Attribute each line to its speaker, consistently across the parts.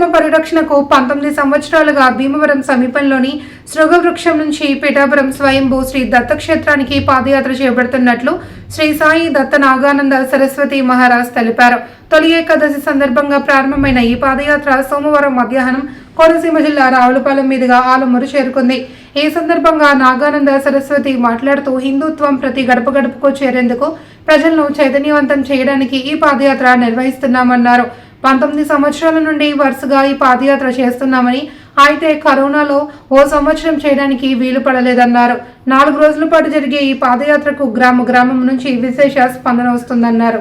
Speaker 1: ధర్మ పరిరక్షణకు పంతొమ్మిది సంవత్సరాలుగా భీమవరం సమీపంలోని శృగవృక్షం నుంచి పిఠాపురం స్వయంభూ శ్రీ దత్తక్షేత్రానికి పాదయాత్ర చేపడుతున్నట్లు శ్రీ సాయి దత్త నాగానంద సరస్వతి మహారాజ్ తెలిపారు. తొలి ఏకాదశి సందర్భంగా ప్రారంభమైన ఈ పాదయాత్ర సోమవారం మధ్యాహ్నం కోనసీమ జిల్లా రావులపాలెం మీదుగా ఆలమూరు చేరుకుంది. ఈ సందర్భంగా నాగానంద సరస్వతి మాట్లాడుతూ హిందుత్వం ప్రతి గడప గడపకు చేరేందుకు ప్రజలను చైతన్యవంతం చేయడానికి ఈ పాదయాత్ర నిర్వహిస్తున్నామన్నారు. పంతొమ్మిది సంవత్సరాల నుండి వరుసగా ఈ పాదయాత్ర చేస్తున్నామని అయితే కరోనాలో ఓ సంవత్సరం చేయడానికి వీలు పడలేదన్నారు. నాలుగు రోజుల పాటు జరిగే ఈ పాదయాత్రకు గ్రామ గ్రామం నుంచి విశేష స్పందన వస్తుందన్నారు.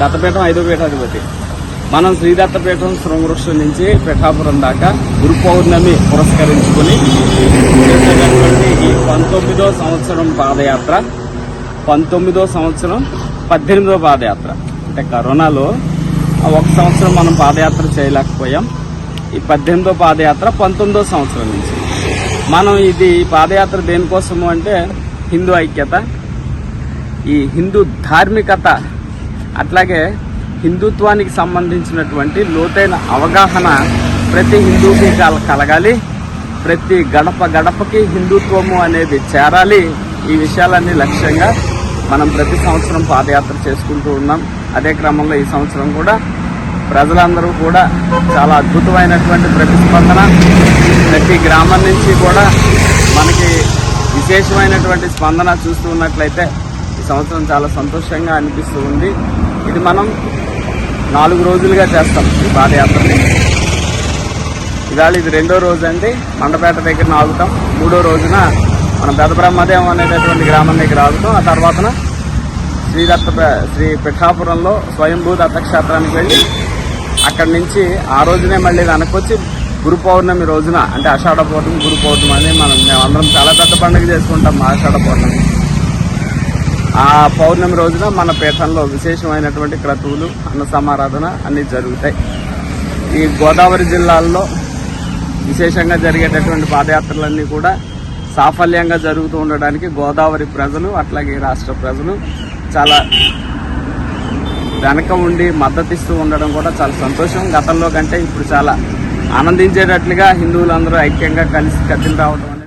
Speaker 2: దత్తపీఠం ఐదో పీఠాధిపతి. మనం శ్రీ దత్తపీఠం శృంగవృక్షం నుంచి పిఠాపురం దాకా గురు పౌర్ణమి పురస్కరించుకుని చేసేటటువంటి ఈ పంతొమ్మిదో సంవత్సరం పాదయాత్ర పంతొమ్మిదో సంవత్సరం పద్దెనిమిదో పాదయాత్ర. అంటే కరోనాలో ఒక సంవత్సరం మనం పాదయాత్ర చేయలేకపోయాం. ఈ పద్దెనిమిదో పాదయాత్ర పంతొమ్మిదో సంవత్సరం నుంచి. మనం ఇది ఈ పాదయాత్ర దేనికోసము అంటే హిందూ ఐక్యత ఈ హిందూ ధార్మికత అట్లాగే హిందుత్వానికి సంబంధించినటువంటి లోతైన అవగాహన ప్రతి హిందూకి కల- కలగాలి. ప్రతి గడప గడపకి హిందుత్వము అనేది చేరాలి. ఈ విషయాలన్నీ లక్ష్యంగా మనం ప్రతి సంవత్సరం పాదయాత్ర చేసుకుంటూ ఉన్నాం. అదే క్రమంలో ఈ సంవత్సరం కూడా ప్రజలందరూ కూడా చాలా అద్భుతమైనటువంటి ప్రతిస్పందన. ప్రతి గ్రామం నుంచి కూడా మనకి విశేషమైనటువంటి స్పందన చూస్తూ ఉన్నట్లయితే ఈ సంవత్సరం చాలా సంతోషంగా అనిపిస్తూ ఉంది. ఇది మనం నాలుగు రోజులుగా చేస్తాం ఈ పాదయాత్రని. ఇవాళ ఇది రెండో రోజు అండి. మండపేట దగ్గర ఆగుతాం. మూడో రోజున మన పెదబ్రహ్మదేవం అనేటటువంటి గ్రామం దగ్గర ఆగుతాం ఆ తర్వాతన శ్రీదత్త శ్రీ పిఠాపురంలో స్వయంభూ దత్తక్షేత్రానికి వెళ్ళి అక్కడి నుంచి ఆ రోజునే మళ్ళీ వెనక్కి గురు పౌర్ణమి రోజున అంటే ఆషాఢ పౌర్ణమి గురు పౌర్ణమి అని మనం మేమందరం చాలా పెద్ద పండుగ చేసుకుంటాం మా ఆషాఢ పౌర్ణమి. ఆ పౌర్ణమి రోజున మన పీఠంలో విశేషమైనటువంటి క్రతువులు అన్న సమారాధన అన్నీ జరుగుతాయి. ఈ గోదావరి జిల్లాల్లో విశేషంగా జరిగేటటువంటి పాదయాత్రలన్నీ కూడా సాఫల్యంగా జరుగుతూ ఉండడానికి గోదావరి ప్రజలు అట్లాగే రాష్ట్ర ప్రజలు చాలా వెనక ఉండి మద్దతిస్తూ ఉండడం కూడా చాలా సంతోషం. గతంలో కంటే ఇప్పుడు చాలా ఆనందించేటట్లుగా హిందువులందరూ ఐక్యంగా కలిసి కదిలి రావడం